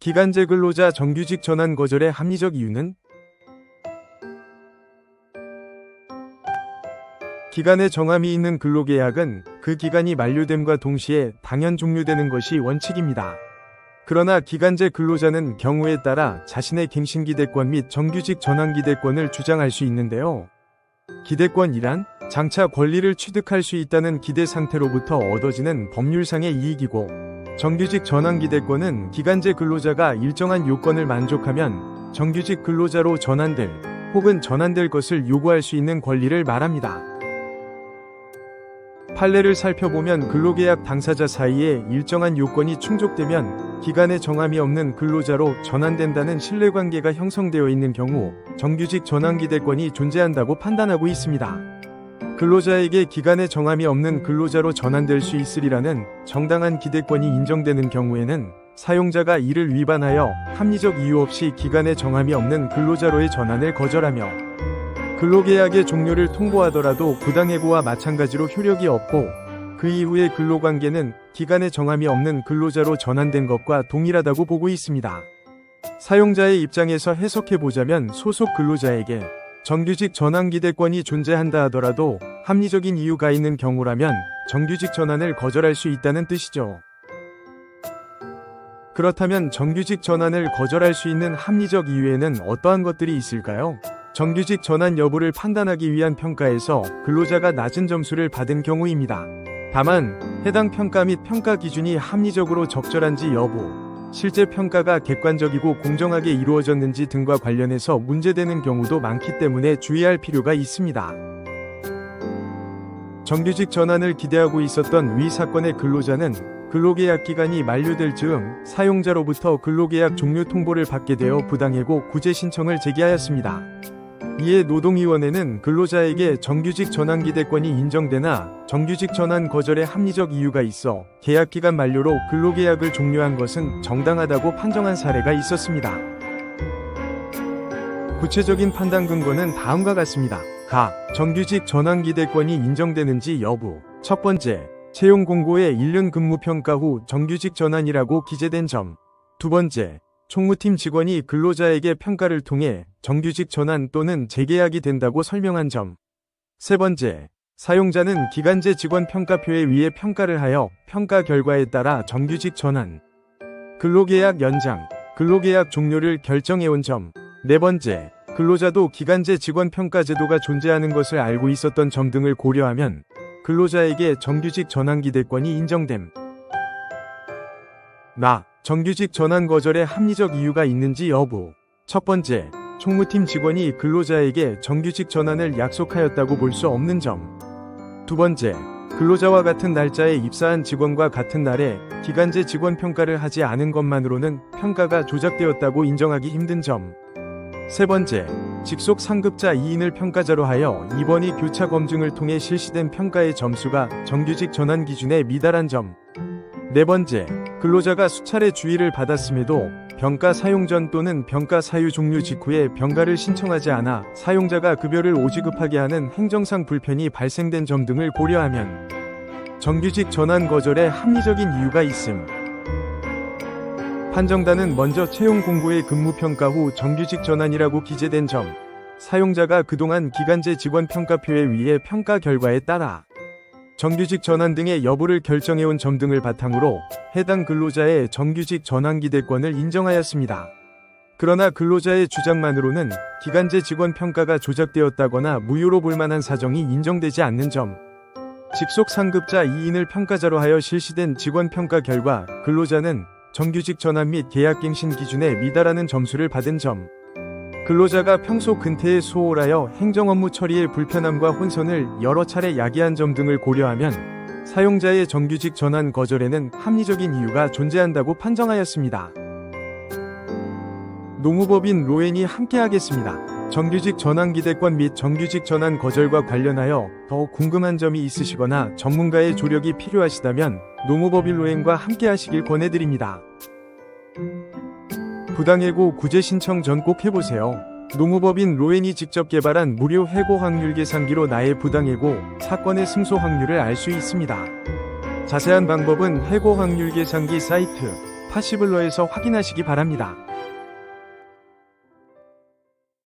기간제 근로자 정규직 전환 거절의 합리적 이유는 기간에 정함이 있는 근로계약은 그 기간이 만료됨과 동시에 당연 종료되는 것이 원칙입니다. 그러나 기간제 근로자는 경우에 따라 자신의 갱신기대권 및 정규직 전환기대권을 주장할 수 있는데요. 기대권이란 장차 권리를 취득할 수 있다는 기대 상태로부터 얻어지는 법률상의 이익이고 정규직 전환기대권은 기간제 근로자가 일정한 요건을 만족하면 정규직 근로자로 전환될 혹은 전환될 것을 요구할 수 있는 권리를 말합니다. 판례를 살펴보면 근로계약 당사자 사이에 일정한 요건이 충족되면 기간에 정함이 없는 근로자로 전환된다는 신뢰관계가 형성되어 있는 경우 정규직 전환기대권이 존재한다고 판단하고 있습니다. 근로자에게 기간에 정함이 없는 근로자로 전환될 수 있으리라는 정당한 기대권이 인정되는 경우에는 사용자가 이를 위반하여 합리적 이유 없이 기간에 정함이 없는 근로자로의 전환을 거절하며 근로계약의 종료를 통보하더라도 부당해고와 마찬가지로 효력이 없고 그 이후의 근로관계는 기간에 정함이 없는 근로자로 전환된 것과 동일하다고 보고 있습니다. 사용자의 입장에서 해석해보자면 소속 근로자에게 정규직 전환기대권이 존재한다 하더라도 합리적인 이유가 있는 경우라면 정규직 전환을 거절할 수 있다는 뜻이죠. 그렇다면 정규직 전환을 거절할 수 있는 합리적 이유에는 어떠한 것들이 있을까요? 정규직 전환 여부를 판단하기 위한 평가에서 근로자가 낮은 점수를 받은 경우입니다. 다만 해당 평가 및 평가 기준이 합리적으로 적절한지 여부, 실제 평가가 객관적이고 공정하게 이루어졌는지 등과 관련해서 문제되는 경우도 많기 때문에 주의할 필요가 있습니다. 정규직 전환을 기대하고 있었던 위 사건의 근로자는 근로계약 기간이 만료될 즈음 사용자로부터 근로계약 종료 통보를 받게 되어 부당해고 구제 신청을 제기하였습니다. 이에 노동위원회는 근로자에게 정규직 전환 기대권이 인정되나 정규직 전환 거절의 합리적 이유가 있어 계약 기간 만료로 근로계약을 종료한 것은 정당하다고 판정한 사례가 있었습니다. 구체적인 판단 근거는 다음과 같습니다. 가. 정규직 전환 기대권이 인정되는지 여부. 첫 번째. 채용 공고에 1년 근무 평가 후 정규직 전환이라고 기재된 점. 두 번째. 총무팀 직원이 근로자에게 평가를 통해 정규직 전환 또는 재계약이 된다고 설명한 점. 세 번째, 사용자는 기간제 직원 평가표에 의해 평가를 하여 평가 결과에 따라 정규직 전환, 근로계약 연장, 근로계약 종료를 결정해온 점. 네 번째, 근로자도 기간제 직원 평가 제도가 존재하는 것을 알고 있었던 점 등을 고려하면 근로자에게 정규직 전환 기대권이 인정됨. 나. 정규직 전환 거절의 합리적 이유가 있는지 여부. 첫 번째, 총무팀 직원이 근로자에게 정규직 전환을 약속하였다고 볼 수 없는 점. 두 번째, 근로자와 같은 날짜에 입사한 직원과 같은 날에 기간제 직원 평가를 하지 않은 것만으로는 평가가 조작되었다고 인정하기 힘든 점. 세 번째, 직속 상급자 2인을 평가자로 하여 이번이 교차 검증을 통해 실시된 평가의 점수가 정규직 전환 기준에 미달한 점. 네 번째, 근로자가 수차례 주의를 받았음에도 병가 사용 전 또는 병가 사유 종료 직후에 병가를 신청하지 않아 사용자가 급여를 오지급하게 하는 행정상 불편이 발생된 점 등을 고려하면 정규직 전환 거절에 합리적인 이유가 있음. 판정단은 먼저 채용 공고의 근무 평가 후 정규직 전환이라고 기재된 점, 사용자가 그동안 기간제 직원 평가표에 의해 평가 결과에 따라 정규직 전환 등의 여부를 결정해온 점 등을 바탕으로 해당 근로자의 정규직 전환 기대권을 인정하였습니다. 그러나 근로자의 주장만으로는 기간제 직원 평가가 조작되었다거나 무효로 볼 만한 사정이 인정되지 않는 점, 직속 상급자 2인을 평가자로 하여 실시된 직원 평가 결과 근로자는 정규직 전환 및 계약갱신 기준에 미달하는 점수를 받은 점, 근로자가 평소 근태에 소홀하여 행정 업무 처리의 불편함과 혼선을 여러 차례 야기한 점 등을 고려하면 사용자의 정규직 전환 거절에는 합리적인 이유가 존재한다고 판정하였습니다. 노무법인 로엔이 함께하겠습니다. 정규직 전환 기대권 및 정규직 전환 거절과 관련하여 더 궁금한 점이 있으시거나 전문가의 조력이 필요하시다면 노무법인 로엔과 함께하시길 권해드립니다. 부당해고 구제 신청 전 꼭 해보세요. 노무법인 로엔이 직접 개발한 무료 해고 확률 계산기로 나의 부당해고 사건의 승소 확률을 알 수 있습니다. 자세한 방법은 해고 확률 계산기 사이트 파시블러에서 확인하시기 바랍니다.